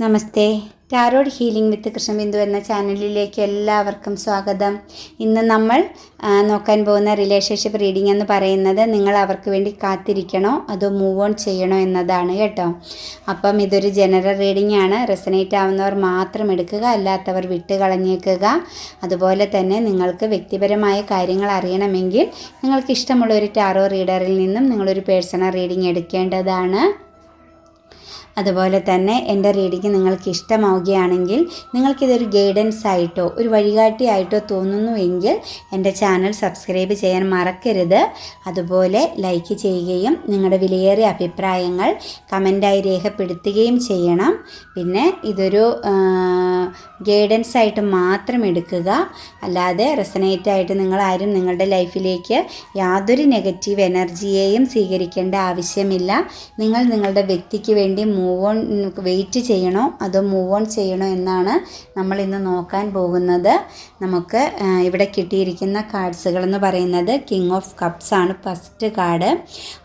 Namaste. Tarot healing with Krishnabindu എന്ന ചാനലിലേക്ക് എല്ലാവർക്കും സ്വാഗതം. ഇന്ന് നമ്മൾ നോക്കാൻ പോകുന്ന റിലേഷൻഷിപ്പ് റീഡിംഗ് എന്ന് പറയുന്നത് നിങ്ങൾ അവർക്ക് വേണ്ടി കാത്തിരിക്കണോ അതോ മൂവ് ഓൺ ചെയ്യണോ എന്നതാണ് കേട്ടോ. അപ്പം ഇതൊരു ജനറൽ റീഡിംഗ് ആണ്. റെസനേറ്റ് ആവുന്നവർ മാത്രം എടുക്കുക അല്ലാത്തവർ വിട്ട് കളഞ്ഞേക്കുക. അതുപോലെ തന്നെ നിങ്ങൾക്ക് വ്യക്തിപരമായ കാര്യങ്ങൾ അറിയണമെങ്കിൽ നിങ്ങൾക്ക് ഇഷ്ടമുള്ള ഒരു ടാറോ റീഡറിൽ നിന്നും നിങ്ങളൊരു പേഴ്സണൽ റീഡിംഗ് എടുക്കേണ്ടതാണ്. അതുപോലെ തന്നെ എന്റെ റീഡിങ് നിങ്ങൾക്ക് ഇഷ്ടമാവുകയാണെങ്കിൽ നിങ്ങൾക്കിതൊരു ഗൈഡൻസ് ആയിട്ടോ ഒരു വഴികാട്ടിയായിട്ടോ തോന്നുന്നുവെങ്കിൽ എന്റെ ചാനൽ സബ്സ്ക്രൈബ് ചെയ്യാൻ മറക്കരുത്. അതുപോലെ ലൈക്ക് ചെയ്യുകയും നിങ്ങളുടെ വിലയേറിയ അഭിപ്രായങ്ങൾ കമന്റായി രേഖപ്പെടുത്തുകയും ചെയ്യണം. പിന്നെ ഇതൊരു ഗൈഡൻസ് ആയിട്ട് മാത്രം എടുക്കുക. അല്ലാതെ റെസനേറ്റ് ആയിട്ട് നിങ്ങൾ ആരും നിങ്ങളുടെ ലൈഫിലേക്ക് യാതൊരു നെഗറ്റീവ് എനർജിയെയും സ്വീകരിക്കേണ്ട ആവശ്യമില്ല. നിങ്ങൾ നിങ്ങളുടെ വ്യക്തിക്ക് വേണ്ടി മൂവ് ഓൺ വെയിറ്റ് ചെയ്യണോ? അതോ മൂവ് ഓൺ ചെയ്യണോ എന്നാണ് നമ്മൾ ഇന്ന് നോക്കാൻ പോകുന്നത്. നമുക്ക് ഇവിടെ കിട്ടിയിരിക്കുന്ന കാർഡ്സുകൾ എന്ന് പറയുന്നത് കിങ് ഓഫ് കപ്സ് ആണ് ഫസ്റ്റ് കാർഡ്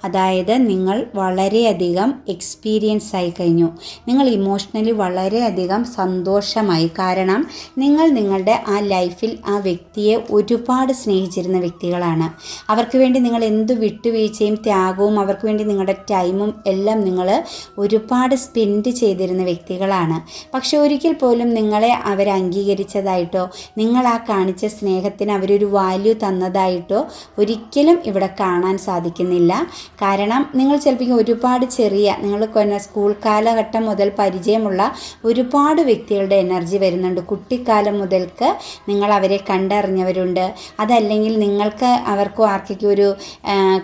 അതായത് നിങ്ങൾ വളരെയധികം എക്സ്പീരിയൻസ് ആയി കഴിഞ്ഞു. നിങ്ങൾ ഇമോഷണലി വളരെയധികം സന്തോഷമായി. കാരണം നിങ്ങൾ നിങ്ങളുടെ ആ ലൈഫിൽ ആ വ്യക്തിയെ ഒരുപാട് സ്നേഹിച്ചിരുന്ന വ്യക്തികളാണ്. അവർക്ക് വേണ്ടി നിങ്ങൾ എന്ത് വിട്ടുവീഴ്ചയും ത്യാഗവും അവർക്ക് വേണ്ടി നിങ്ങളുടെ ടൈമും എല്ലാം നിങ്ങൾ ഒരുപാട് സ്പെൻഡ് ചെയ്തിരുന്ന വ്യക്തികളാണ്. പക്ഷെ ഒരിക്കൽ പോലും നിങ്ങളെ അവർ അംഗീകരിച്ചതായിട്ടോ നിങ്ങൾ ആ കാണിച്ച സ്നേഹത്തിന് അവരൊരു വാല്യൂ തന്നതായിട്ടോ ഒരിക്കലും ഇവിടെ കാണാൻ സാധിക്കുന്നില്ല. കാരണം നിങ്ങൾ ചിലപ്പോൾ ഒരുപാട് ചെറിയ നിങ്ങൾ സ്കൂൾ കാലഘട്ടം മുതൽ പരിചയമുള്ള ഒരുപാട് വ്യക്തികളുടെ എനർജി വരുന്നുണ്ട്. കുട്ടിക്കാലം മുതൽക്ക് നിങ്ങൾ അവരെ കണ്ടറിഞ്ഞവരുണ്ട്. അതല്ലെങ്കിൽ നിങ്ങൾക്ക് അവർക്കും ആർക്കൊക്കെ ഒരു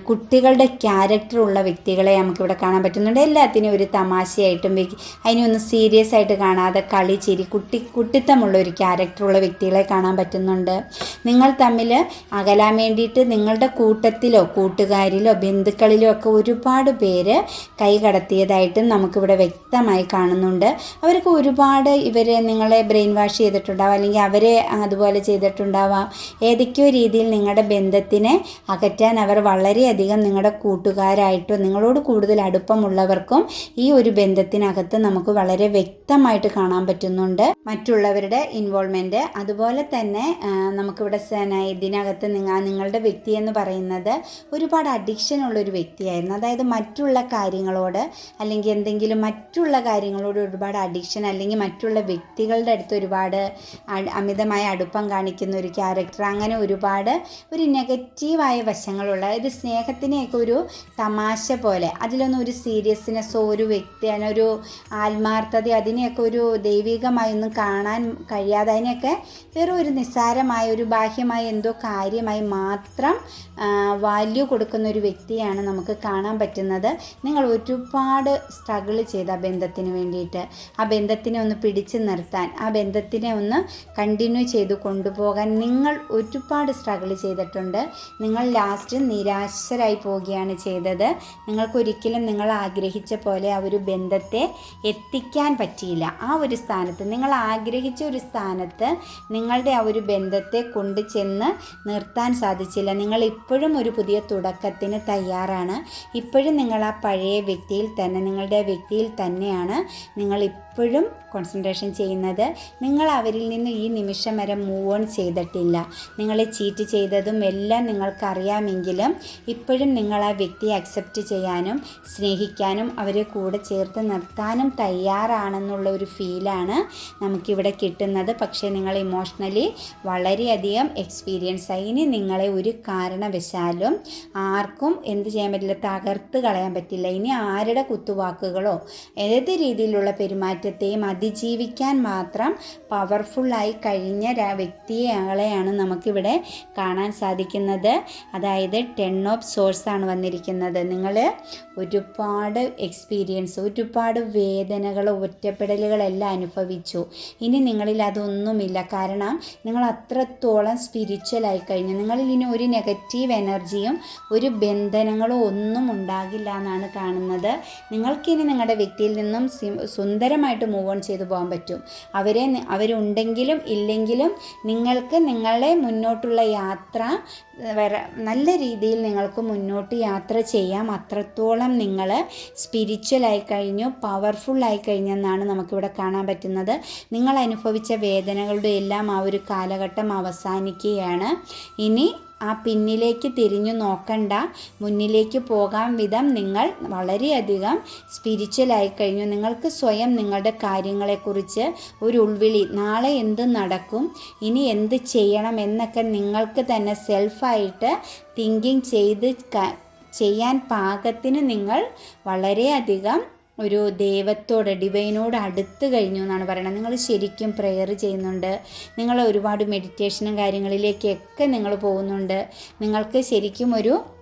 കുട്ടികളുടെ ക്യാരക്ടറുള്ള വ്യക്തികളെ നമുക്കിവിടെ കാണാൻ പറ്റുന്നുണ്ട്. എല്ലാത്തിനും ഒരു തമാശയായിട്ടും അതിനൊന്നും സീരിയസ് ആയിട്ട് കാണാതെ കളി ചിരി കുട്ടി കുട്ടിത്തമുള്ള ഒരു ക്യാരക്ടറുള്ള വ്യക്തികളെ കാണാൻ പറ്റുന്നുണ്ട്. നിങ്ങൾ തമ്മിൽ അകലാൻ വേണ്ടിയിട്ട് നിങ്ങളുടെ കൂട്ടത്തിലോ കൂട്ടുകാരിലോ ബന്ധുക്കളിലോ ഒക്കെ ഒരുപാട് പേര് കൈ കടത്തിയതായിട്ടും നമുക്കിവിടെ വ്യക്തമായി കാണുന്നുണ്ട്. അവർക്ക് ഒരുപാട് ഇവരെ നിങ്ങളെ ബ്രെയിൻ വാഷ് ചെയ്തിട്ടുണ്ടാവാം അല്ലെങ്കിൽ അവരെ അതുപോലെ ചെയ്തിട്ടുണ്ടാവാം. ഏതൊക്കെയോ രീതിയിൽ നിങ്ങളുടെ ബന്ധത്തിനെ അകറ്റാൻ അവർ വളരെയധികം നിങ്ങളുടെ കൂട്ടുകാരായിട്ടും നിങ്ങളോട് കൂടുതൽ അടുപ്പമുള്ളവർക്കും ഈ ഒരു ബന്ധത്തിനകത്ത് നമുക്ക് വളരെ വ്യക്തമായിട്ട് കാണാൻ പറ്റുന്നുണ്ട്. മറ്റുള്ളവരുടെ ഇൻവോൾവ്മെന്റ് അതുപോലെ തന്നെ നമുക്കിവിടെ ഇതിനകത്ത് നിങ്ങൾ നിങ്ങളുടെ വ്യക്തി എന്ന് പറയുന്നത് ഒരുപാട് അഡിക്ഷൻ ഉള്ള ഒരു വ്യക്തിയായിരുന്നു. അതായത് മറ്റുള്ള കാര്യങ്ങളോട് അല്ലെങ്കിൽ എന്തെങ്കിലും മറ്റുള്ള കാര്യങ്ങളോട് ഒരുപാട് അഡിക്ഷൻ അല്ലെങ്കിൽ മറ്റുള്ള വ്യക്തികളുടെ അടുത്ത് ഒരുപാട് അമിതമായ അടുപ്പം കാണിക്കുന്ന ഒരു ക്യാരക്ടർ അങ്ങനെ ഒരുപാട് ഒരു നെഗറ്റീവായ വശങ്ങളുള്ള ഇത് സ്നേഹത്തിനെയൊക്കെ ഒരു തമാശ പോലെ അതിലൊന്നും ഒരു സീരിയസ്നെസ്സോ ഒരു വ്യക്തി അതിന് ഒരു ആത്മാർത്ഥത അതിനെയൊക്കെ ഒരു ദൈവികമായി ഒന്നും കാണാൻ കഴിയാതെ അതിനെയൊക്കെ വെറും ഒരു നിസ്സാരമായ ഒരു ബാഹ്യമായ എന്തോ കാര്യമായി മാത്രം വാല്യൂ കൊടുക്കുന്ന ഒരു വ്യക്തിയാണ് നമുക്ക് കാണാൻ പറ്റുന്നത്. നിങ്ങൾ ഒരുപാട് സ്ട്രഗിൾ ചെയ്ത് ആ ബന്ധത്തിന് വേണ്ടിയിട്ട്. ആ ബന്ധത്തിനെ ഒന്ന് പിടിച്ചു നിർത്താൻ ആ ബന്ധത്തിനെ ഒന്ന് കണ്ടിന്യൂ ചെയ്ത് കൊണ്ടുപോകാൻ നിങ്ങൾ ഒരുപാട് സ്ട്രഗിൾ ചെയ്തിട്ടുണ്ട്. നിങ്ങൾ ലാസ്റ്റ് നിരാശരായി പോവുകയാണ് ചെയ്തത്. നിങ്ങൾക്കൊരിക്കലും നിങ്ങൾ ആഗ്രഹിച്ച പോലെ ആ ഒരു ബന്ധത്തെ എത്തിക്കാൻ പറ്റിയില്ല. ആ ഒരു സ്ഥാനത്ത് നിങ്ങൾ ആഗ്രഹിച്ച ഒരു സ്ഥാനത്ത് നിങ്ങളുടെ ആ ഒരു ബന്ധത്തെ കൊണ്ടു ചെന്ന് നിർത്താൻ സാധിച്ചില്ല. നിങ്ങൾ ഇപ്പോഴും ഒരു പുതിയ തുടക്കത്തിന് തയ്യാറാണ്. ഇപ്പോഴും നിങ്ങൾ ആ പഴയ വ്യക്തിയിൽ തന്നെ നിങ്ങളുടെ വ്യക്തിയിൽ തന്നെയാണ് നിങ്ങൾ ഇപ്പോഴും കോൺസെൻട്രേഷൻ ചെയ്യുന്നത് നിങ്ങൾ അവരിൽ നിന്ന് ഈ നിമിഷം വരെ മൂവ് ഓൺ ചെയ്തിട്ടില്ല. നിങ്ങൾ ചീറ്റ് ചെയ്തതും എല്ലാം നിങ്ങൾക്കറിയാമെങ്കിലും ഇപ്പോഴും നിങ്ങൾ ആ വ്യക്തിയെ അക്സെപ്റ്റ് ചെയ്യാനും സ്നേഹിക്കാനും അവരെ കൂടെ ചേർത്ത് നിർത്താനും തയ്യാറാണെന്നുള്ള ഒരു ഫീലാണ് നമുക്കിവിടെ കിട്ടുന്നത്. പക്ഷേ നിങ്ങൾ ഇമോഷണലി വളരെയധികം എക്സ്പീരിയൻസ് ആയി. ഇനി നിങ്ങളെ ഒരു കാരണവശാലും ആർക്കും എന്ത് ചെയ്യാൻ പറ്റില്ല തകർത്ത് കളയാൻ പറ്റില്ല. ഇനി ആരുടെ കുത്തുവാക്കുകളോ ഏത് രീതിയിലുള്ള പെരുമാറ്റത്തെയും അതിജീവിക്കാൻ മാത്രം പവർഫുള്ളായി കഴിഞ്ഞ വ്യക്തിയെയാണ് നമുക്കിവിടെ കാണാൻ സാധിക്കുന്നത്. അതായത് ടെൻ ഓഫ് സോഴ്സ് ആണ് വന്നിരിക്കുന്നത്. നിങ്ങൾ ഒരുപാട് എക്സ്പീരിയൻസ് ഒരുപാട് വേദനകൾ ഒറ്റപ്പെടലുകളെല്ലാം അനുഭവിച്ചു. ഇനി നിങ്ങളിൽ അതൊന്നുമില്ല. കാരണം നിങ്ങൾ അത്രത്തോളം സ്പിരിച്വലായി കഴിഞ്ഞു. നിങ്ങളിൽ ഇനി ഒരു നെഗറ്റീവ് എനർജിയും ഒരു ബന്ധനങ്ങളും ഒന്നും ഉണ്ടാകില്ല എന്നാണ് കാണുന്നത്. നിങ്ങൾക്കിനി നിങ്ങളുടെ വ്യക്തിയിൽ നിന്നും സുന്ദരമായിട്ട് ധൈര്യമായിട്ട് മൂവ് ഓൺ ചെയ്തു പോകാൻ പറ്റും. അവരെ അവരുണ്ടെങ്കിലും ഇല്ലെങ്കിലും നിങ്ങൾക്ക് നിങ്ങളെ മുന്നോട്ടുള്ള യാത്ര വര നല്ല രീതിയിൽ നിങ്ങൾക്ക് മുന്നോട്ട് യാത്ര ചെയ്യാം. അത്രത്തോളം നിങ്ങൾ സ്പിരിച്വലായി കഴിഞ്ഞു പവർഫുള്ളായി കഴിഞ്ഞെന്നാണ് നമുക്കിവിടെ കാണാൻ പറ്റുന്നത്. നിങ്ങൾ അനുഭവിച്ച വേദനകളുടെ എല്ലാം ആ ഒരു കാലഘട്ടം അവസാനിക്കുകയാണ്. ഇനി ആ പിന്നിലേക്ക് തിരിഞ്ഞു നോക്കണ്ട. മുന്നിലേക്ക് പോകാൻ വിധം നിങ്ങൾ വളരെയധികം സ്പിരിച്വലായി കഴിഞ്ഞു നിങ്ങൾക്ക് സ്വയം നിങ്ങളുടെ കാര്യങ്ങളെക്കുറിച്ച് ഒരു ഉൾവിളി. നാളെ എന്ത് നടക്കും? ഇനി എന്ത് ചെയ്യണം എന്നൊക്കെ നിങ്ങൾക്ക് തന്നെ സെൽഫായിട്ട് തിങ്കിങ് ചെയ്ത് ചെയ്യാൻ പാകത്തിന് നിങ്ങൾ വളരെയധികം ഒരു ദൈവത്തോട് ഡിവൈനോട് അടുത്ത് കഴിഞ്ഞു എന്നാണ് പറയുന്നത്. നിങ്ങൾ ശരിക്കും പ്രെയർ ചെയ്യുന്നുണ്ട്. നിങ്ങൾ ഒരുപാട് മെഡിറ്റേഷനും കാര്യങ്ങളിലേക്കൊക്കെ നിങ്ങൾ പോകുന്നുണ്ട്. നിങ്ങൾക്ക് ശരിക്കും ഒരു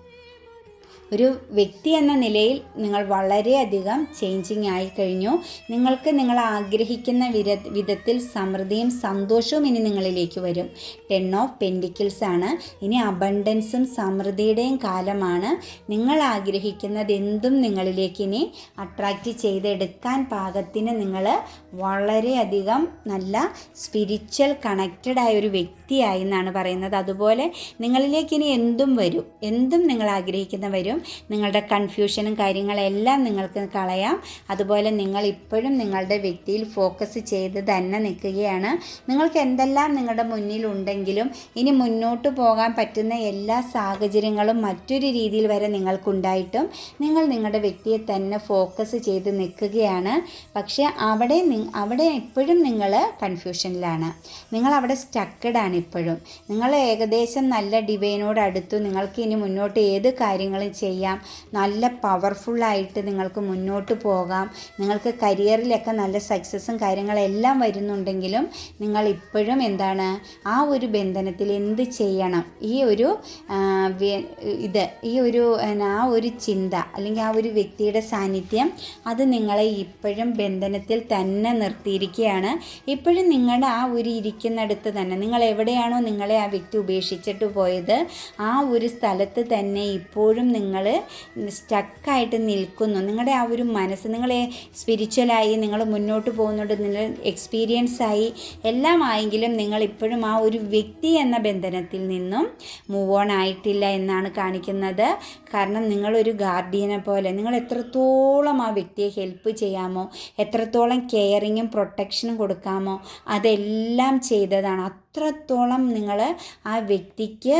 ഒരു വ്യക്തി എന്ന നിലയിൽ നിങ്ങൾ വളരെയധികം ചേഞ്ചിങ് ആയി കഴിഞ്ഞു. നിങ്ങൾക്ക് നിങ്ങൾ ആഗ്രഹിക്കുന്ന വിധത്തിൽ സമൃദ്ധിയും സന്തോഷവും ഇനി നിങ്ങളിലേക്ക് വരും. ടെൻ ഓഫ് പെൻഡിക്കിൾസ് ആണ്. ഇനി അബണ്ടൻസും സമൃദ്ധിയുടെയും കാലമാണ്. നിങ്ങൾ ആഗ്രഹിക്കുന്നത് എന്തും നിങ്ങളിലേക്ക് ഇനി അട്രാക്റ്റ് ചെയ്തെടുക്കാൻ പാകത്തിന് നിങ്ങൾ വളരെയധികം നല്ല സ്പിരിച്വൽ കണക്റ്റഡ് ആയ ഒരു വ്യക്തിയായി എന്നാണ് പറയുന്നത്. അതുപോലെ നിങ്ങളിലേക്ക് ഇനി എന്തും വരും. എന്തും നിങ്ങൾ ആഗ്രഹിക്കുന്ന വരും. നിങ്ങളുടെ കൺഫ്യൂഷനും കാര്യങ്ങളെല്ലാം നിങ്ങൾക്ക് കളയാം. അതുപോലെ നിങ്ങൾ ഇപ്പോഴും നിങ്ങളുടെ വ്യക്തിയിൽ ഫോക്കസ് ചെയ്ത് തന്നെ നിൽക്കുകയാണ്. നിങ്ങൾക്ക് എന്തെല്ലാം നിങ്ങളുടെ മുന്നിലുണ്ടെങ്കിലും ഇനി മുന്നോട്ട് പോകാൻ പറ്റുന്ന എല്ലാ സാഹചര്യങ്ങളും മറ്റൊരു രീതിയിൽ വരെ നിങ്ങൾക്കുണ്ടായിട്ടും നിങ്ങൾ നിങ്ങളുടെ വ്യക്തിയെ തന്നെ ഫോക്കസ് ചെയ്ത് നിൽക്കുകയാണ്. പക്ഷേ അവിടെ അവിടെ എപ്പോഴും നിങ്ങൾ കൺഫ്യൂഷനിലാണ് നിങ്ങൾ അവിടെ സ്റ്റക്കഡ് ആണ് ഇപ്പോഴും. നിങ്ങൾ ഏകദേശം നല്ല ഡിവൈനോട് അടുത്തു. നിങ്ങൾക്ക് ഇനി മുന്നോട്ട് ഏത് കാര്യങ്ങളും ചെയ്യാം. നല്ല പവർഫുള്ളായിട്ട് നിങ്ങൾക്ക് മുന്നോട്ട് പോകാം. നിങ്ങൾക്ക് കരിയറിലൊക്കെ നല്ല സക്സസ്സും കാര്യങ്ങളെല്ലാം വരുന്നുണ്ടെങ്കിലും നിങ്ങൾ ഇപ്പോഴും എന്താണ് ആ ഒരു ബന്ധനത്തിൽ എന്ത് ചെയ്യണം? ഈ ഒരു ഇത് ഈ ഒരു ആ ഒരു ചിന്ത അല്ലെങ്കിൽ ആ ഒരു വ്യക്തിയുടെ സാന്നിധ്യം അത് നിങ്ങളെ ഇപ്പോഴും ബന്ധനത്തിൽ തന്നെ നിർത്തിയിരിക്കുകയാണ്. ഇപ്പോഴും നിങ്ങളുടെ ആ ഒരു ഇരിക്കുന്നിടത്ത് തന്നെ നിങ്ങൾ എവിടെയാണോ നിങ്ങളെ ആ വ്യക്തി ഉപേക്ഷിച്ചിട്ട് പോയത് ആ ഒരു സ്ഥലത്ത് തന്നെ ഇപ്പോഴും നിങ്ങൾ സ്റ്റക്കായിട്ട് നിൽക്കുന്നു. നിങ്ങളുടെ ആ ഒരു മനസ്സ് നിങ്ങളെ സ്പിരിച്വലായി നിങ്ങൾ മുന്നോട്ട് പോകുന്നുണ്ട് നിങ്ങൾ എക്സ്പീരിയൻസ് ആയി. എല്ലാം ആയെങ്കിലും നിങ്ങൾ ഇപ്പോഴും ആ ഒരു വ്യക്തി എന്ന ബന്ധനത്തിൽ നിന്നും മൂവ് ഓൺ ആയിട്ടില്ല എന്നാണ് കാണിക്കുന്നത്. കാരണം നിങ്ങളൊരു ഗാർഡിയനെ പോലെ നിങ്ങൾ എത്രത്തോളം ആ വ്യക്തിയെ ഹെൽപ്പ് ചെയ്യാമോ എത്രത്തോളം കെയറിങ്ങും പ്രൊട്ടക്ഷനും കൊടുക്കാമോ അതെല്ലാം ചെയ്തതാണ്. അത്രത്തോളം നിങ്ങൾ ആ വ്യക്തിക്ക്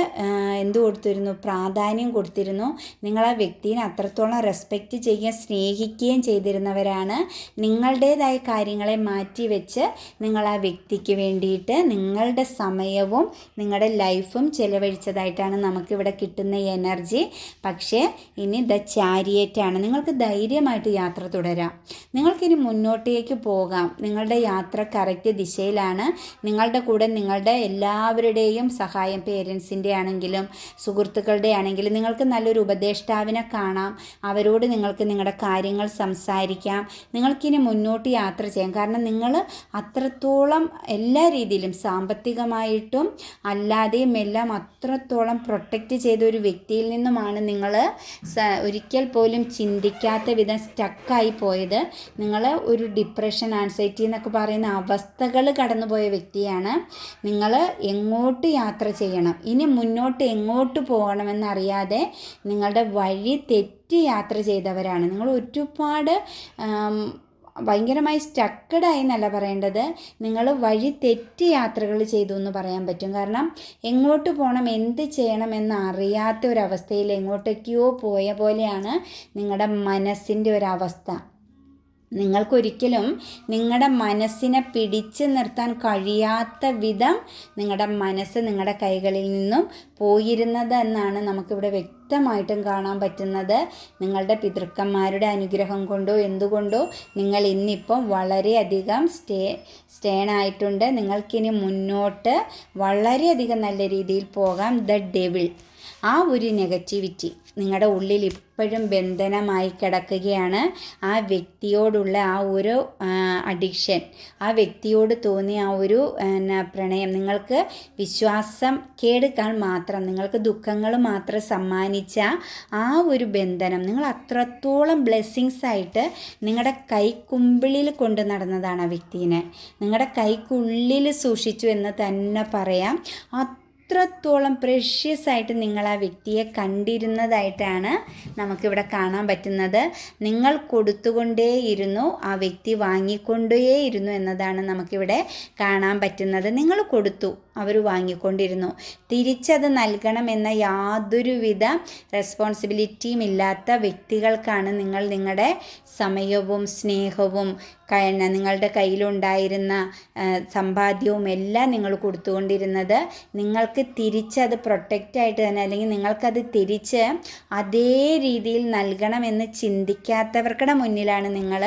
എന്ത് കൊടുത്തിരുന്നു പ്രാധാന്യം കൊടുത്തിരുന്നു നിങ്ങൾ ആ വ്യക്തിയെ അത്രത്തോളം റെസ്പെക്റ്റ് ചെയ്യുകയും സ്നേഹിക്കുകയും ചെയ്തിരുന്നവരാണ്. നിങ്ങളുടേതായ കാര്യങ്ങളെ മാറ്റി വെച്ച് നിങ്ങൾ ആ വ്യക്തിക്ക് വേണ്ടിയിട്ട് നിങ്ങളുടെ സമയവും നിങ്ങളുടെ ലൈഫും ചെലവഴിച്ചതായിട്ടാണ് നമുക്കിവിടെ കിട്ടുന്ന എനർജി പക്ഷേ ഇനി ദ ചാരിയറ്റാണ്. നിങ്ങൾക്ക് ധൈര്യമായിട്ട് യാത്ര തുടരാം. നിങ്ങൾക്കിനി മുന്നോട്ടേക്ക് പോകാം. നിങ്ങളുടെ യാത്ര കറക്റ്റ് ദിശയിലാണ്. നിങ്ങളുടെ കൂടെ നിങ്ങളുടെ എല്ലാവരുടെയും സഹായം പേരൻസിന്റെ ആണെങ്കിലും സുഹൃത്തുക്കളുടെ ആണെങ്കിലും നിങ്ങൾക്ക് നല്ലൊരു ഉപദേഷ്ടാവിനെ കാണാം. അവരോട് നിങ്ങൾക്ക് നിങ്ങളുടെ കാര്യങ്ങൾ സംസാരിക്കാം. നിങ്ങൾക്കിനി മുന്നോട്ട് യാത്ര ചെയ്യാം. കാരണം നിങ്ങൾ അത്രത്തോളം എല്ലാ രീതിയിലും സാമ്പത്തികമായിട്ടും അല്ലാതെയും എല്ലാം അത്രത്തോളം പ്രൊട്ടക്റ്റ് ചെയ്ത ഒരു വ്യക്തിയിൽ നിന്നുമാണ് നിങ്ങൾ ഒരിക്കൽ പോലും ചിന്തിക്കാത്ത വിധം സ്റ്റക്കായി പോയത്. നിങ്ങൾ ഒരു ഡിപ്രഷൻ ആൻസൈറ്റി എന്നൊക്കെ പറയുന്ന അവസ്ഥകൾ കടന്നുപോയ വ്യക്തിയാണ്. നിങ്ങൾ എങ്ങോട്ട് യാത്ര ചെയ്യണം? ഇനി മുന്നോട്ട് എങ്ങോട്ട് പോകണമെന്നറിയാതെ നിങ്ങളുടെ വഴി തെറ്റി യാത്ര ചെയ്തവരാണ്. നിങ്ങൾ ഒരുപാട് ഭയങ്കരമായി സ്റ്റക്കഡായി എന്നല്ല പറയേണ്ടത്. നിങ്ങൾ വഴി തെറ്റി യാത്രകൾ ചെയ്തു എന്ന് പറയാൻ പറ്റും. കാരണം എങ്ങോട്ട് പോകണം എന്ത് ചെയ്യണം എന്ന് ഒരവസ്ഥയിൽ എങ്ങോട്ടേക്കോ പോയ പോലെയാണ് നിങ്ങളുടെ മനസ്സിന്റെ ഒരവസ്ഥ നിങ്ങൾക്കൊരിക്കലും നിങ്ങളുടെ മനസ്സിനെ പിടിച്ചു നിർത്താൻ കഴിയാത്ത വിധം നിങ്ങളുടെ മനസ്സ് നിങ്ങളുടെ കൈകളിൽ നിന്നും പോയിരുന്നത് എന്നാണ് നമുക്കിവിടെ വ്യക്തമായിട്ടും കാണാൻ പറ്റുന്നത്. നിങ്ങളുടെ പിതൃക്കന്മാരുടെ അനുഗ്രഹം കൊണ്ടോ എന്തുകൊണ്ടോ നിങ്ങൾ ഇന്നിപ്പം വളരെയധികം സ്റ്റേ സ്റ്റേൺ ആയിട്ടുണ്ട് നിങ്ങൾക്കിനി മുന്നോട്ട് വളരെയധികം നല്ല രീതിയിൽ പോകാം. The devil. ആ ഒരു നെഗറ്റിവിറ്റി നിങ്ങളുടെ ഉള്ളിൽ ഇപ്പോഴും ബന്ധനമായി കിടക്കുകയാണ്. ആ വ്യക്തിയോടുള്ള ആ ഒരു അഡിക്ഷൻ ആ വ്യക്തിയോട് തോന്നിയ ആ ഒരു പ്രണയം നിങ്ങൾക്ക് വിശ്വാസം കേടുക്കാൻ മാത്രം നിങ്ങൾക്ക് ദുഃഖങ്ങൾ മാത്രം സമ്മാനിച്ച ആ ഒരു ബന്ധനം നിങ്ങൾ അത്രത്തോളം ബ്ലെസ്സിങ്സ് ആയിട്ട് നിങ്ങളുടെ കൈക്കുമ്പിളിൽ കൊണ്ട് നടന്നതാണ് ആ വ്യക്തിനെ. നിങ്ങളുടെ കൈക്കുള്ളിൽ സൂക്ഷിച്ചു എന്ന് തന്നെ പറയാം. അത്രത്തോളം പ്രഷ്യസ് ആയിട്ട് നിങ്ങൾ ആ വ്യക്തിയെ കണ്ടിരുന്നതായിട്ടാണ് നമുക്കിവിടെ കാണാൻ പറ്റുന്നത്. നിങ്ങൾ കൊടുത്തുകൊണ്ടേയിരുന്നു ആ വ്യക്തി വാങ്ങിക്കൊണ്ടേയിരുന്നു എന്നതാണ് നമുക്കിവിടെ കാണാൻ പറ്റുന്നത്. നിങ്ങൾ കൊടുത്തു അവർ വാങ്ങിക്കൊണ്ടിരുന്നു. തിരിച്ചത് നൽകണമെന്ന യാതൊരുവിധ റെസ്പോൺസിബിലിറ്റിയും ഇല്ലാത്ത വ്യക്തികൾക്കാണ് നിങ്ങൾ നിങ്ങളുടെ സമയവും സ്നേഹവും നിങ്ങളുടെ കയ്യിലുണ്ടായിരുന്ന സമ്പാദ്യവും എല്ലാം നിങ്ങൾ കൊടുത്തുകൊണ്ടിരുന്നത്. നിങ്ങൾക്ക് തിരിച്ചത് പ്രൊട്ടക്റ്റായിട്ട് തന്നെ അല്ലെങ്കിൽ നിങ്ങൾക്കത് തിരിച്ച് അതേ രീതിയിൽ നൽകണമെന്ന് ചിന്തിക്കാത്തവർക്കുടെ മുന്നിലാണ് നിങ്ങൾ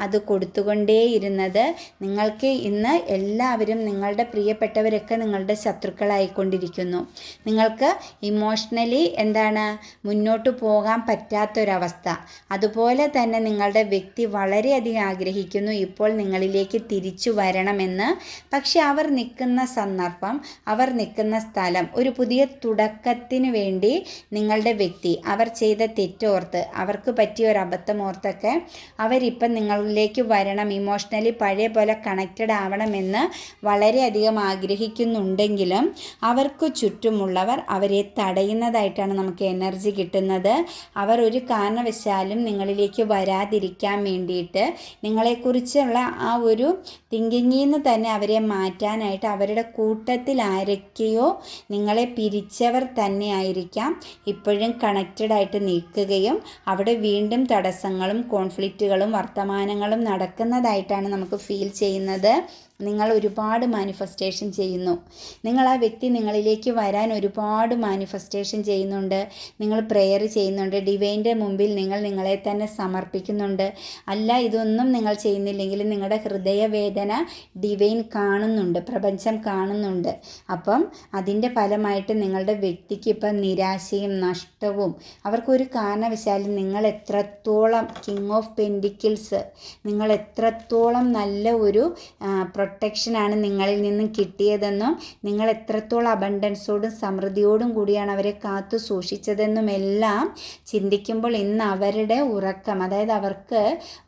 അത് കൊടുത്തുകൊണ്ടേ ഇരുന്നത് നിങ്ങൾക്ക് ഇന്ന് എല്ലാവരും നിങ്ങളുടെ പ്രിയപ്പെട്ടവരൊക്കെ നിങ്ങളുടെ ശത്രുക്കളായിക്കൊണ്ടിരിക്കുന്നു. നിങ്ങൾക്ക് ഇമോഷണലി എന്താണ് മുന്നോട്ട് പോകാൻ പറ്റാത്തൊരവസ്ഥ. അതുപോലെ തന്നെ നിങ്ങളുടെ വ്യക്തി വളരെയധികം ആഗ്രഹിക്കുന്നു. ഇപ്പോൾ നിങ്ങളിലേക്ക് തിരിച്ചു വരണമെന്ന്. പക്ഷെ അവർ നിൽക്കുന്ന സന്ദർഭം അവർ നിൽക്കുന്ന സ്ഥലം ഒരു പുതിയ തുടക്കത്തിന് വേണ്ടി നിങ്ങളുടെ വ്യക്തി അവർ ചെയ്ത തെറ്റോർത്ത് അവർക്ക് പറ്റിയ ഒരു അബദ്ധം ഓർത്തൊക്കെ അവരിപ്പം നിങ്ങളിലേക്ക് വരണം ഇമോഷണലി പഴയ പോലെ കണക്റ്റഡ് ആവണമെന്ന് വളരെയധികം ആഗ്രഹിക്കുന്നുണ്ടെങ്കിലും അവർക്ക് ചുറ്റുമുള്ളവർ അവരെ തടയുന്നതായിട്ടാണ് നമുക്ക് എനർജി കിട്ടുന്നത്. അവർ ഒരു കാരണവശാലും നിങ്ങളിലേക്ക് വരാതിരിക്കാൻ വേണ്ടിയിട്ട് നിങ്ങളെക്കുറിച്ചുള്ള ആ ഒരു തിങ്കിങ്ങിൽ നിന്ന് തന്നെ അവരെ മാറ്റാനായിട്ട് അവരുടെ കൂട്ടത്തിൽ ആരൊക്കെയോ നിങ്ങളെ പിരിച്ചവർ തന്നെയായിരിക്കാം. ഇപ്പോഴും കണക്റ്റഡ് ആയിട്ട് നിൽക്കുകയും അവിടെ വീണ്ടും തടസ്സങ്ങളും കോൺഫ്ലിക്റ്റുകളും വർത്തമാനങ്ങളും നടക്കുന്നതായിട്ടാണ് നമുക്ക് ഫീൽ ചെയ്യുന്നത്. നിങ്ങൾ ഒരുപാട് മാനിഫെസ്റ്റേഷൻ ചെയ്യുന്നു. നിങ്ങൾ ആ വ്യക്തി നിങ്ങളിലേക്ക് വരാൻ ഒരുപാട് മാനിഫെസ്റ്റേഷൻ ചെയ്യുന്നുണ്ട്. നിങ്ങൾ പ്രെയർ ചെയ്യുന്നുണ്ട്. ഡിവൈന്റെ മുമ്പിൽ നിങ്ങൾ നിങ്ങളെ തന്നെ സമർപ്പിക്കുന്നുണ്ട്. അല്ല ഇതൊന്നും നിങ്ങൾ ചെയ്യുന്നില്ലെങ്കിൽ നിങ്ങളുടെ ഹൃദയവേദന ഡിവൈൻ കാണുന്നുണ്ട്. പ്രപഞ്ചം കാണുന്നുണ്ട്. അപ്പം അതിന്റെ ഫലമായിട്ട് നിങ്ങളുടെ വ്യക്തിക്ക് ഇപ്പം നിരാശയും നഷ്ടവും അവർക്കൊരു കാരണവശാലും നിങ്ങൾ എത്രത്തോളം കിങ് ഓഫ് പെൻഡിക്കിൾസ് നിങ്ങൾ എത്രത്തോളം നല്ല ഒരു പ്രൊട്ടക്ഷനാണ് നിങ്ങളിൽ നിന്നും കിട്ടിയതെന്നും നിങ്ങൾ എത്രത്തോളം അബണ്ടൻസോടും സമൃദ്ധിയോടും കൂടിയാണ് അവരെ കാത്തു സൂക്ഷിച്ചതെന്നും എല്ലാം ചിന്തിക്കുമ്പോൾ ഇന്ന് അവരുടെ ഉറക്കം അതായത് അവർക്ക്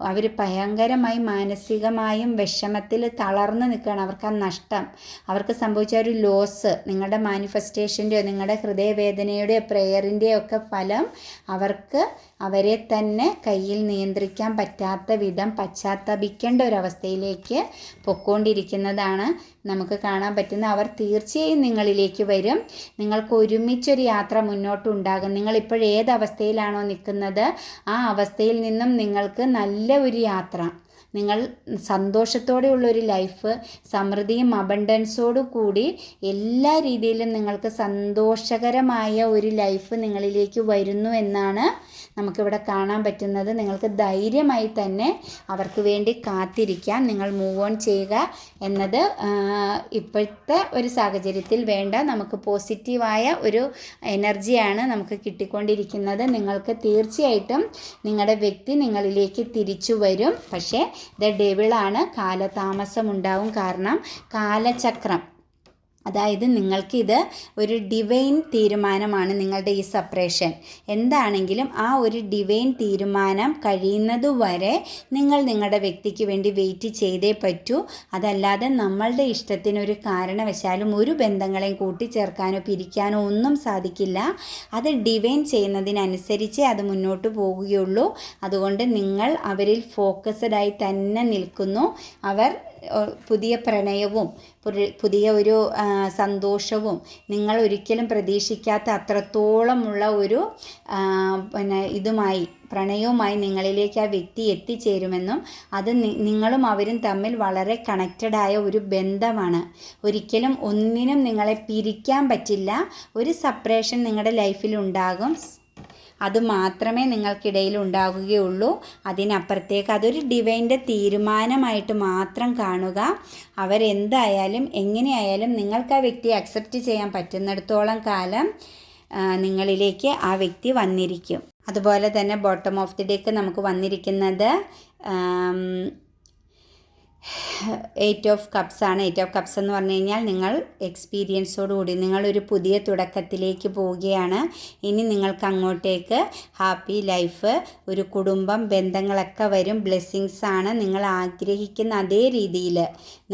അവർ ഭയങ്കരമായി മാനസികമായും വിഷമത്തിൽ തളർന്നു നിൽക്കുകയാണ്. അവർക്ക് ആ നഷ്ടം അവർക്ക് സംഭവിച്ച ഒരു ലോസ് നിങ്ങളുടെ മാനിഫെസ്റ്റേഷന്റെയോ നിങ്ങളുടെ ഹൃദയവേദനയുടെയോ പ്രെയറിന്റെയോ ഒക്കെ ഫലം അവർക്ക് അവരെ തന്നെ കയ്യിൽ നിയന്ത്രിക്കാൻ പറ്റാത്ത വിധം പശ്ചാത്തപിക്കേണ്ട ഒരവസ്ഥയിലേക്ക് പൊക്കോണ്ടിരിക്കുന്നതാണ് നമുക്ക് കാണാൻ പറ്റുന്ന അവർ തീർച്ചയായും നിങ്ങളിലേക്ക് വരും. നിങ്ങൾക്ക് ഒരുമിച്ചൊരു യാത്ര മുന്നോട്ടുണ്ടാകും. നിങ്ങൾ ഇപ്പോൾ ഏത് അവസ്ഥയിലാണോ നിൽക്കുന്നത്? ആ അവസ്ഥയിൽ നിന്നും നിങ്ങൾക്ക് നല്ല ഒരു യാത്ര നിങ്ങൾ സന്തോഷത്തോടെയുള്ള ഒരു ലൈഫ് സമൃദ്ധിയും അബണ്ടൻസോടു കൂടി എല്ലാ രീതിയിലും നിങ്ങൾക്ക് സന്തോഷകരമായ ഒരു ലൈഫ് നിങ്ങളിലേക്ക് വരുന്നു എന്നാണ് നമുക്കിവിടെ കാണാൻ പറ്റുന്നത് നിങ്ങൾക്ക് ധൈര്യമായി തന്നെ അവർക്ക് വേണ്ടി കാത്തിരിക്കാം. നിങ്ങൾ മൂവ് ഓൺ ചെയ്യുക എന്നത് ഇപ്പോഴത്തെ ഒരു സാഹചര്യത്തിൽ വേണ്ട നമുക്ക് പോസിറ്റീവായ ഒരു എനർജിയാണ് നമുക്ക് കിട്ടിക്കൊണ്ടിരിക്കുന്നത്. നിങ്ങൾക്ക് തീർച്ചയായിട്ടും നിങ്ങളുടെ വ്യക്തി നിങ്ങളിലേക്ക് തിരിച്ചു വരും. പക്ഷേ ഇത് ഡെവിളാണ് കാലതാമസം ഉണ്ടാവും കാരണം കാലചക്രം അതായത് നിങ്ങൾക്കിത് ഒരു ഡിവൈൻ തീരുമാനമാണ് നിങ്ങളുടെ ഈ സപ്പറേഷൻ എന്താണെങ്കിലും ആ ഒരു ഡിവൈൻ തീരുമാനം കഴിയുന്നതുവരെ നിങ്ങൾ നിങ്ങളുടെ വ്യക്തിക്ക് വേണ്ടി വെയിറ്റ് ചെയ്തേ പറ്റൂ. അതല്ലാതെ നമ്മളുടെ ഇഷ്ടത്തിനൊരു കാരണവശാലും ഒരു ബന്ധങ്ങളെയും കൂട്ടിച്ചേർക്കാനോ പിരിക്കാനോ ഒന്നും സാധിക്കില്ല. അത് ഡിവൈൻ ചെയ്യുന്നതിനനുസരിച്ചേ അത് മുന്നോട്ട് പോവുകയുള്ളൂ. അതുകൊണ്ട് നിങ്ങൾ അവരിൽ ഫോക്കസ്ഡായി തന്നെ നിൽക്കുന്നു. അവർ പുതിയ പ്രണയവും പുതിയ ഒരു സന്തോഷവും നിങ്ങൾ ഒരിക്കലും പ്രതീക്ഷിക്കാത്ത അത്രത്തോളമുള്ള ഒരു പിന്നെ ഇതുമായി പ്രണയവുമായി നിങ്ങളിലേക്ക് ആ വ്യക്തി എത്തിച്ചേരുമെന്നും അത് നിങ്ങളും അവരും തമ്മിൽ വളരെ കണക്റ്റഡായ ഒരു ബന്ധമാണ്. ഒരിക്കലും ഒന്നിനും നിങ്ങളെ പിരിക്കാൻ പറ്റില്ല. ഒരു സപ്പറേഷൻ നിങ്ങളുടെ ലൈഫിൽ ഉണ്ടാകും. അത് മാത്രമേ നിങ്ങൾക്കിടയിൽ ഉണ്ടാകുകയുള്ളൂ അതിനപ്പുറത്തേക്ക് അതൊരു ഡിവൈന്റെ തീരുമാനമായിട്ട് മാത്രം കാണുക. അവരെന്തായാലും എങ്ങനെയായാലും നിങ്ങൾക്ക് ആ വ്യക്തിയെ അക്സെപ്റ്റ് ചെയ്യാൻ പറ്റുന്നിടത്തോളം കാലം നിങ്ങളിലേക്ക് ആ വ്യക്തി വന്നിരിക്കും. അതുപോലെ തന്നെ ബോട്ടം ഓഫ് ദി ഡേക്ക് നമുക്ക് വന്നിരിക്കുന്നത് എയ്റ്റ് ഓഫ് കപ്സ് ആണ്. എയ്റ്റ് ഓഫ് കപ്സ് എന്ന് പറഞ്ഞു കഴിഞ്ഞാൽ നിങ്ങൾ എക്സ്പീരിയൻസോടുകൂടി നിങ്ങളൊരു പുതിയ തുടക്കത്തിലേക്ക് പോവുകയാണ്. ഇനി നിങ്ങൾക്ക് അങ്ങോട്ടേക്ക് ഹാപ്പി ലൈഫ് ഒരു കുടുംബം ബന്ധങ്ങളൊക്കെ വരും. ബ്ലെസ്സിങ്സ് ആണ്. നിങ്ങൾ ആഗ്രഹിക്കുന്ന അതേ രീതിയിൽ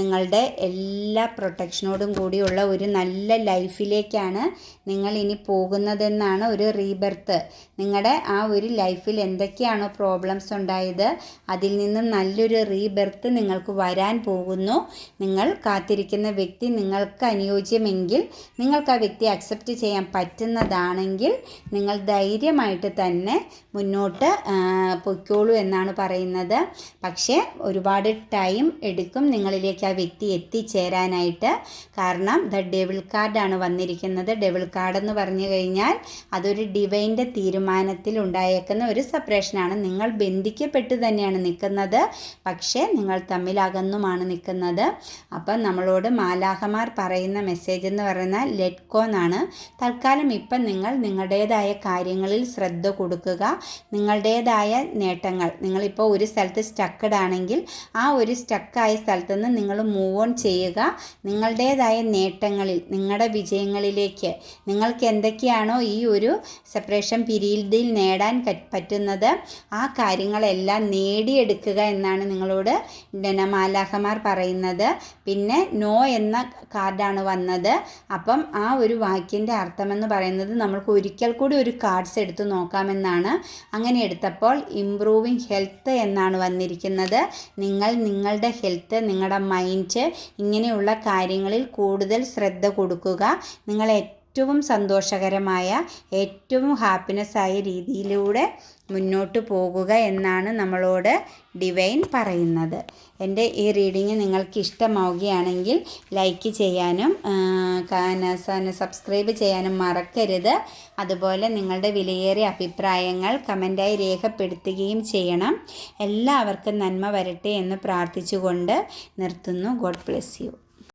നിങ്ങളുടെ എല്ലാ പ്രൊട്ടക്ഷനോടും കൂടിയുള്ള ഒരു നല്ല ലൈഫിലേക്കാണ് നിങ്ങൾ ഇനി പോകുന്നതെന്നാണ് ഒരു റീബർത്ത് നിങ്ങളുടെ ആ ഒരു ലൈഫിൽ എന്തൊക്കെയാണോ പ്രോബ്ലംസ് ഉണ്ടായത് അതിൽ നിന്നും നല്ലൊരു റീബർത്ത് നിങ്ങൾക്ക് വരാൻ പോകുന്നു. നിങ്ങൾ കാത്തിരിക്കുന്ന വ്യക്തി നിങ്ങൾക്ക് അനുയോജ്യമെങ്കിൽ നിങ്ങൾക്ക് ആ വ്യക്തി അക്സെപ്റ്റ് ചെയ്യാൻ പറ്റുന്നതാണെങ്കിൽ നിങ്ങൾ ധൈര്യമായിട്ട് തന്നെ മുന്നോട്ട് ആ, പൊയ്ക്കോളൂ എന്നാണ് പറയുന്നത്. പക്ഷേ ഒരുപാട് ടൈം എടുക്കും നിങ്ങളിലേക്ക് ആ വ്യക്തി എത്തിച്ചേരാനായിട്ട്. കാരണം ദ ഡെവിൾ കാർഡാണ് വന്നിരിക്കുന്നത്. ഡെവിൾ കാർഡ് എന്ന് പറഞ്ഞു കഴിഞ്ഞാൽ അതൊരു ഡിവൈന്റെ തീരുമാനത്തിൽ ഉണ്ടായേക്കുന്ന ഒരു സെപ്പറേഷനാണ് നിങ്ങൾ ബന്ധിക്കപ്പെട്ട് തന്നെയാണ് നിൽക്കുന്നത്. പക്ഷേ നിങ്ങൾ തമ്മിൽ അകന്നുമാണ് നിൽക്കുന്നത്. അപ്പം നമ്മളോട് മാലാഹമാർ പറയുന്ന മെസ്സേജ് എന്ന് പറയുന്നത് ലെറ്റ് കോ എന്നാണ്. തൽക്കാലം ഇപ്പം നിങ്ങൾ നിങ്ങളുടേതായ കാര്യങ്ങളിൽ ശ്രദ്ധ കൊടുക്കുക. നിങ്ങളുടേതായ നേട്ടങ്ങൾ. നിങ്ങളിപ്പോൾ ഒരു സ്ഥലത്ത് സ്റ്റക്കഡ് ആണെങ്കിൽ ആ ഒരു സ്റ്റക്കായ സ്ഥലത്ത് നിന്ന് നിങ്ങൾ മൂവ് ഓൺ ചെയ്യുക. നിങ്ങളുടേതായ നേട്ടങ്ങളിൽ നിങ്ങളുടെ വിജയങ്ങളിലേക്ക് നിങ്ങൾക്ക് എന്തൊക്കെയാണോ ഈ ഒരു സെപ്പറേഷൻ പിരീഡിൽ നേടാൻ പറ്റുന്നത് ആ കാര്യങ്ങളെല്ലാം നേടിയെടുക്കുക എന്നാണ് നിങ്ങളോട് പിന്നെ മാലാഖമാർ പറയുന്നത്. പിന്നെ നോ എന്ന കാർഡാണ് വന്നത്. അപ്പം ആ ഒരു വാക്കിന്റെ അർത്ഥമെന്ന് പറയുന്നത് നമ്മൾക്ക് ഒരിക്കൽ കൂടി ഒരു കാർഡ്സ് എടുത്ത് നോക്കാമെന്നാണ്. അങ്ങനെ എടുത്തപ്പോൾ ഇംപ്രൂവിങ് ഹെൽത്ത് എന്നാണ് വന്നിരിക്കുന്നത്. നിങ്ങൾ നിങ്ങളുടെ ഹെൽത്ത് നിങ്ങളുടെ മൈൻഡ് ഇങ്ങനെയുള്ള കാര്യങ്ങളിൽ കൂടുതൽ ശ്രദ്ധ കൊടുക്കുക. നിങ്ങൾ ഏറ്റവും സന്തോഷകരമായ ഏറ്റവും ഹാപ്പിനെസ് ആയ രീതിയിലൂടെ മുന്നോട്ട് പോകുക എന്നാണ് നമ്മളോട് ഡിവൈൻ പറയുന്നത്. എന്റെ ഈ റീഡിങ് നിങ്ങൾക്ക് ഇഷ്ടമാവുകയാണെങ്കിൽ ലൈക്ക് ചെയ്യാനും സബ്സ്ക്രൈബ് ചെയ്യാനും മറക്കരുത്. അതുപോലെ നിങ്ങളുടെ വിലയേറിയ അഭിപ്രായങ്ങൾ കമന്റായി രേഖപ്പെടുത്തുകയും ചെയ്യണം. എല്ലാവർക്കും നന്മ വരട്ടെ എന്ന് പ്രാർത്ഥിച്ചുകൊണ്ട് നിർത്തുന്നു. God bless you.